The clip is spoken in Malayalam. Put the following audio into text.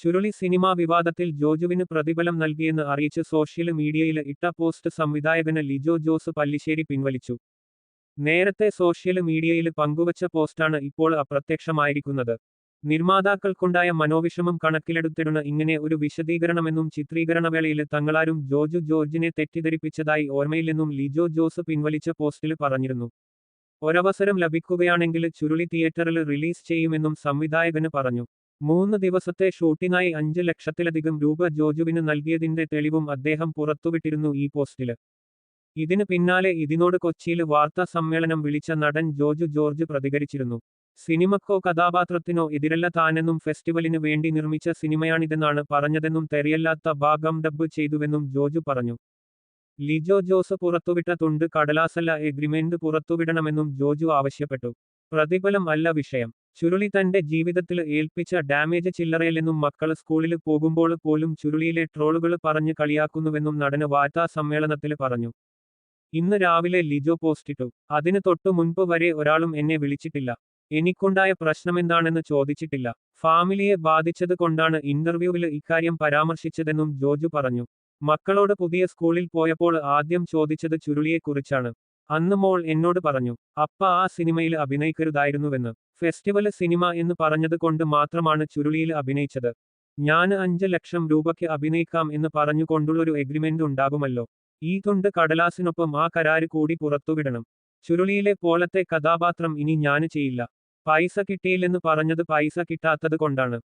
ചുരുളി സിനിമാ വിവാദത്തിൽ ജോജുവിന് പ്രതിഫലം നൽകിയെന്ന് അറിയിച്ച് സോഷ്യൽ മീഡിയയിൽ ഇട്ട പോസ്റ്റ് സംവിധായകന് ലിജോ ജോസ് പല്ലിശ്ശേരി പിൻവലിച്ചു. നേരത്തെ സോഷ്യൽ മീഡിയയിൽ പങ്കുവച്ച പോസ്റ്റാണ് ഇപ്പോൾ അപ്രത്യക്ഷമായിരിക്കുന്നത്. നിർമ്മാതാക്കൾക്കുണ്ടായ മനോവിഷമം കണക്കിലെടുത്തിടുന്ന ഇങ്ങനെ ഒരു വിശദീകരണമെന്നും ചിത്രീകരണവേളയിൽ തങ്ങളാരും ജോജു ജോർജിനെ തെറ്റിദ്ധരിപ്പിച്ചതായി ഓർമ്മയില്ലെന്നും ലിജോ ജോസ് പിൻവലിച്ച പോസ്റ്റിൽ പറഞ്ഞിരുന്നു. ഒരവസരം ലഭിക്കുകയാണെങ്കിൽ ചുരുളി തിയേറ്ററിൽ റിലീസ് ചെയ്യുമെന്നും സംവിധായകന് പറഞ്ഞു. മൂന്ന് ദിവസത്തെ ഷൂട്ടിംഗായി അഞ്ച് ലക്ഷത്തിലധികം രൂപ ജോജുവിന് നൽകിയതിന്റെ തെളിവും അദ്ദേഹം പുറത്തുവിട്ടിരുന്നു ഈ പോസ്റ്റിൽ. ഇതിന് പിന്നാലെ ഇതിനോട് കൊച്ചിയിൽ വാർത്താ സമ്മേളനം വിളിച്ച നടൻ ജോജു ജോർജ് പ്രതികരിച്ചിരുന്നു. സിനിമക്കോ കഥാപാത്രത്തിനോ എതിരല്ല താനെന്നും ഫെസ്റ്റിവലിന് വേണ്ടി നിർമ്മിച്ച സിനിമയാണിതെന്നാണ് പറഞ്ഞതെന്നും തെറിയല്ലാത്ത ഭാഗം ഡബ്ബ് ചെയ്തുവെന്നും ജോജു പറഞ്ഞു. ലിജോ ജോസ് പുറത്തുവിട്ട തുണ്ട് കടലാസല്ല എഗ്രിമെന്റ് പുറത്തുവിടണമെന്നും ജോജു ആവശ്യപ്പെട്ടു. പ്രതിഫലം അല്ല വിഷയം. ചുരുളി തന്റെ ജീവിതത്തിൽ ഏൽപ്പിച്ച ഡാമേജ് ചില്ലറയില്ലെന്നും മക്കൾ സ്കൂളിൽ പോകുമ്പോൾ പോലും ചുരുളിയിലെ ട്രോളുകൾ പറഞ്ഞ് കളിയാക്കുന്നുവെന്നും നടന് വാർത്താ സമ്മേളനത്തിൽ പറഞ്ഞു. ഇന്ന് രാവിലെ ലിജോ പോസ്റ്റിട്ടു. അതിന് തൊട്ടു മുൻപ് വരെ ഒരാളും എന്നെ വിളിച്ചിട്ടില്ല. എനിക്കുണ്ടായ പ്രശ്നമെന്താണെന്ന് ചോദിച്ചിട്ടില്ല. ഫാമിലിയെ ബാധിച്ചത് കൊണ്ടാണ് ഇന്റർവ്യൂവിൽ ഇക്കാര്യം പരാമർശിച്ചതെന്നും ജോജു പറഞ്ഞു. മക്കളോട് പുതിയ സ്കൂളിൽ പോയപ്പോൾ ആദ്യം ചോദിച്ചത് ചുരുളിയെക്കുറിച്ചാണ്. അന്ന് മോൾ എന്നോട് പറഞ്ഞു അപ്പ ആ സിനിമയിൽ അഭിനയിക്കരുതായിരുന്നുവെന്ന്. ഫെസ്റ്റിവൽ സിനിമ എന്ന് പറഞ്ഞത് കൊണ്ട് മാത്രമാണ് ചുരുളിയിൽ അഭിനയിച്ചത്. ഞാൻ അഞ്ച് ലക്ഷം രൂപയ്ക്ക് അഭിനയിക്കാം എന്ന് പറഞ്ഞുകൊണ്ടുള്ളൊരു എഗ്രിമെന്റ് ഉണ്ടാകുമല്ലോ. ഈ തുണ്ട് കടലാസിനൊപ്പം ആ കരാര് കൂടി പുറത്തുവിടണം. ചുരുളിയിലെ പോലത്തെ കഥാപാത്രം ഇനി ഞാൻ ചെയ്യില്ല. പൈസ കിട്ടിയില്ലെന്ന് പറഞ്ഞത് പൈസ കിട്ടാത്തത് കൊണ്ടാണ്.